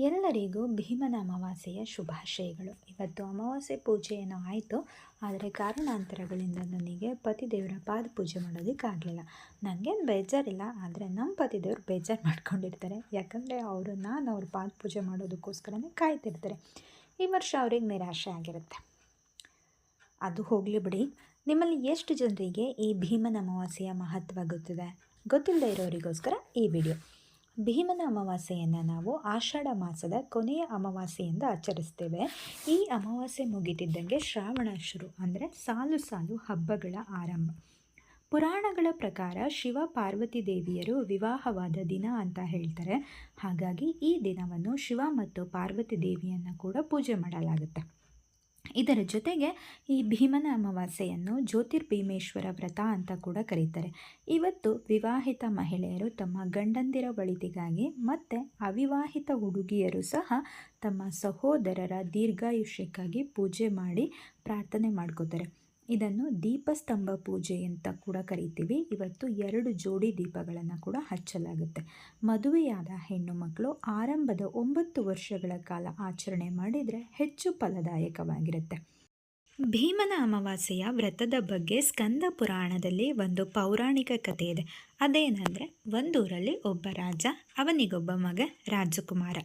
ಎಲ್ಲರಿಗೂ ಭೀಮನ ಅಮಾವಾಸ್ಯೆಯ ಶುಭಾಶಯಗಳು. ಇವತ್ತು ಅಮಾವಾಸ್ಯೆ ಪೂಜೆಯನ್ನು ಆಯಿತು. ಆದರೆ ಕಾರಣಾಂತರಗಳಿಂದ ನನಗೆ ಪತಿದೇವರ ಪಾದ ಪೂಜೆ ಮಾಡೋದಕ್ಕಾಗಲಿಲ್ಲ ನನಗೇನು ಬೇಜಾರಿಲ್ಲ. ಆದರೆ ನಮ್ಮ ಪತಿದೇವರು ಬೇಜಾರು ಮಾಡ್ಕೊಂಡಿರ್ತಾರೆ. ಯಾಕಂದರೆ ಅವರು, ನಾನು ಅವ್ರ ಪಾದ ಪೂಜೆ ಮಾಡೋದಕ್ಕೋಸ್ಕರನೇ ಕಾಯ್ತಿರ್ತಾರೆ. ಈ ವರ್ಷ ಅವ್ರಿಗೆ ನಿರಾಶೆ ಆಗಿರುತ್ತೆ. ಅದು ಹೋಗಲಿ ಬಿಡಿ. ನಿಮ್ಮಲ್ಲಿ ಎಷ್ಟು ಜನರಿಗೆ ಈ ಭೀಮನ ಅಮಾವಾಸ್ಯೆಯ ಮಹತ್ವ ಗೊತ್ತಿದೆ? ಗೊತ್ತಿಲ್ಲದೆ ಇರೋರಿಗೋಸ್ಕರ ಈ ವಿಡಿಯೋ. ಭೀಮನ ಅಮಾವಾಸ್ಯೆಯನ್ನು ನಾವು ಆಷಾಢ ಮಾಸದ ಕೊನೆಯ ಅಮಾವಾಸ್ಯೆಯಿಂದ ಆಚರಿಸ್ತೇವೆ. ಈ ಅಮಾವಾಸ್ಯೆ ಮುಗಿತಿದ್ದಂಗೆ ಶ್ರಾವಣ ಶುರು, ಅಂದರೆ ಸಾಲು ಸಾಲು ಹಬ್ಬಗಳ ಆರಂಭ. ಪುರಾಣಗಳ ಪ್ರಕಾರ ಶಿವ ಪಾರ್ವತಿ ದೇವಿಯರು ವಿವಾಹವಾದ ದಿನ ಅಂತ ಹೇಳ್ತಾರೆ. ಹಾಗಾಗಿ ಈ ದಿನವನ್ನು ಶಿವ ಮತ್ತು ಪಾರ್ವತಿ ದೇವಿಯನ್ನು ಕೂಡ ಪೂಜೆ ಮಾಡಲಾಗುತ್ತೆ. ಇದರ ಜೊತೆಗೆ ಈ ಭೀಮನ ಅಮಾವಾಸ್ಯೆಯನ್ನು ಜ್ಯೋತಿರ್ಭೀಮೇಶ್ವರ ವ್ರತ ಅಂತ ಕೂಡ ಕರೀತಾರೆ. ಇವತ್ತು ವಿವಾಹಿತ ಮಹಿಳೆಯರು ತಮ್ಮ ಗಂಡಂದಿರ ಒಳಿತಿಗಾಗಿ ಮತ್ತು ಅವಿವಾಹಿತ ಹುಡುಗಿಯರು ಸಹ ತಮ್ಮ ಸಹೋದರರ ದೀರ್ಘಾಯುಷ್ಯಕ್ಕಾಗಿ ಪೂಜೆ ಮಾಡಿ ಪ್ರಾರ್ಥನೆ ಮಾಡ್ಕೋತಾರೆ. ಇದನ್ನು ದೀಪಸ್ತಂಭ ಪೂಜೆ ಅಂತ ಕೂಡ ಕರಿತೀವಿ. ಇವತ್ತು ಎರಡು ಜೋಡಿ ದೀಪಗಳನ್ನು ಕೂಡ ಹಚ್ಚಲಾಗುತ್ತೆ. ಮದುವೆಯಾದ ಹೆಣ್ಣು ಮಕ್ಕಳು ಆರಂಭದ ಒಂಬತ್ತು ವರ್ಷಗಳ ಕಾಲ ಆಚರಣೆ ಮಾಡಿದರೆ ಹೆಚ್ಚು ಫಲದಾಯಕವಾಗಿರುತ್ತೆ. ಭೀಮನ ಅಮಾವಾಸ್ಯೆಯ ವ್ರತದ ಬಗ್ಗೆ ಸ್ಕಂದ ಪುರಾಣದಲ್ಲಿ ಒಂದು ಪೌರಾಣಿಕ ಕಥೆ ಇದೆ. ಅದೇನೆಂದರೆ, ಒಂದೂರಲ್ಲಿ ಒಬ್ಬ ರಾಜ, ಅವನಿಗೊಬ್ಬ ಮಗ, ರಾಜಕುಮಾರ.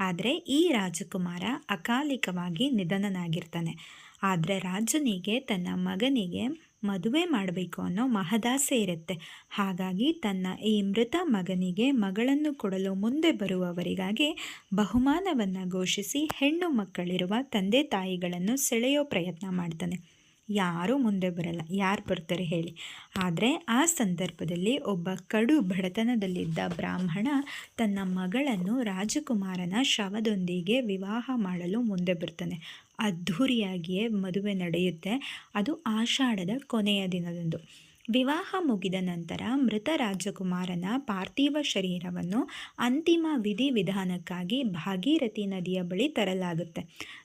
ಆದರೆ ಈ ರಾಜಕುಮಾರ ಅಕಾಲಿಕವಾಗಿ ನಿಧನನಾಗಿರ್ತಾನೆ. ಆದರೆ ರಾಜನಿಗೆ, ತನ್ನ ಮಗನಿಗೆ ಮದುವೆ ಮಾಡಬೇಕು ಅನ್ನೋ ಮಹದಾಸೆ ಇರುತ್ತೆ. ಹಾಗಾಗಿ ತನ್ನ ಈ ಮೃತ ಮಗನಿಗೆ ಮಗಳನ್ನು ಕೊಡಲು ಮುಂದೆ ಬರುವವರಿಗಾಗಿ ಬಹುಮಾನವನ್ನು ಘೋಷಿಸಿ ಹೆಣ್ಣು ಮಕ್ಕಳಿರುವ ತಂದೆ ತಾಯಿಗಳನ್ನು ಸೆಳೆಯೋ ಪ್ರಯತ್ನ ಮಾಡ್ತಾನೆ. ಯಾರೂ ಮುಂದೆ ಬರಲ್ಲ. ಯಾರು ಬರ್ತಾರೆ ಹೇಳಿ. ಆದರೆ ಆ ಸಂದರ್ಭದಲ್ಲಿ ಒಬ್ಬ ಕಡು ಬಡತನದಲ್ಲಿದ್ದ ಬ್ರಾಹ್ಮಣ ತನ್ನ ಮಗಳನ್ನು ರಾಜಕುಮಾರನ ಶವದೊಂದಿಗೆ ವಿವಾಹ ಮಾಡಲು ಮುಂದೆ ಬರ್ತಾನೆ. ಅದ್ಧೂರಿಯಾಗಿಯೇ ಮದುವೆ ನಡೆಯುತ್ತೆ. ಅದು ಆಷಾಢದ ಕೊನೆಯ ದಿನದಂದು. ವಿವಾಹ ಮುಗಿದ ನಂತರ ಮೃತ ರಾಜಕುಮಾರನ ಪಾರ್ಥಿವ ಶರೀರವನ್ನು ಅಂತಿಮ ವಿಧಿವಿಧಾನಕ್ಕಾಗಿ ಭಾಗೀರಥಿ ನದಿಯ ಬಳಿ ತರಲಾಗುತ್ತೆ.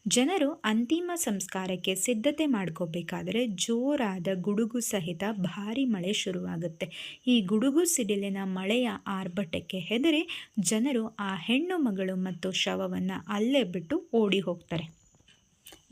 ಜನರು ಅಂತಿಮ ಸಂಸ್ಕಾರಕ್ಕೆ ಸಿದ್ಧತೆ ಮಾಡ್ಕೋಬೇಕಾದರೆ ಜೋರಾದ ಗುಡುಗು ಸಹಿತ ಭಾರಿ ಮಳೆ ಶುರುವಾಗುತ್ತೆ. ಈ ಗುಡುಗು ಸಿಡಿಲಿನ ಮಳೆಯ ಆರ್ಭಟಕ್ಕೆ ಹೆದರಿ ಜನರು ಆ ಹೆಣ್ಣು ಮಗಳು ಮತ್ತು ಶವವನ್ನು ಅಲ್ಲೇ ಬಿಟ್ಟು ಓಡಿ ಹೋಗ್ತಾರೆ.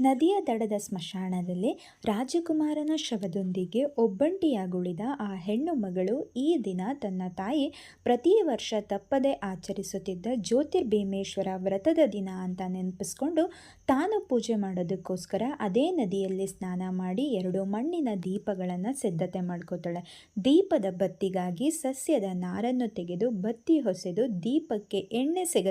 ನದಿಯ ದಡದ ಸ್ಮಶಾನದಲ್ಲಿ ರಾಜಕುಮಾರನ ಶವದೊಂದಿಗೆ ಒಬ್ಬಂಟಿಯಾಗುಳಿದ ಆ ಹೆಣ್ಣು ಮಗಳು ಈ ದಿನ ತನ್ನ ತಾಯಿ ಪ್ರತಿ ವರ್ಷ ತಪ್ಪದೆ ಆಚರಿಸುತ್ತಿದ್ದ ಜ್ಯೋತಿರ್ಭೀಮೇಶ್ವರ ವ್ರತದ ದಿನ ಅಂತ ನೆನಪಿಸ್ಕೊಂಡು ತಾನು ಪೂಜೆ ಮಾಡೋದಕ್ಕೋಸ್ಕರ ಅದೇ ನದಿಯಲ್ಲಿ ಸ್ನಾನ ಮಾಡಿ ಎರಡು ಮಣ್ಣಿನ ದೀಪಗಳನ್ನು ಸಿದ್ಧತೆ ಮಾಡ್ಕೋತಾಳೆ. ದೀಪದ ಬತ್ತಿಗಾಗಿ ಸಸ್ಯದ ನಾರನ್ನು ತೆಗೆದು ಬತ್ತಿ ಹೊಸೆದು ದೀಪಕ್ಕೆ ಎಣ್ಣೆ ಸಿಗದ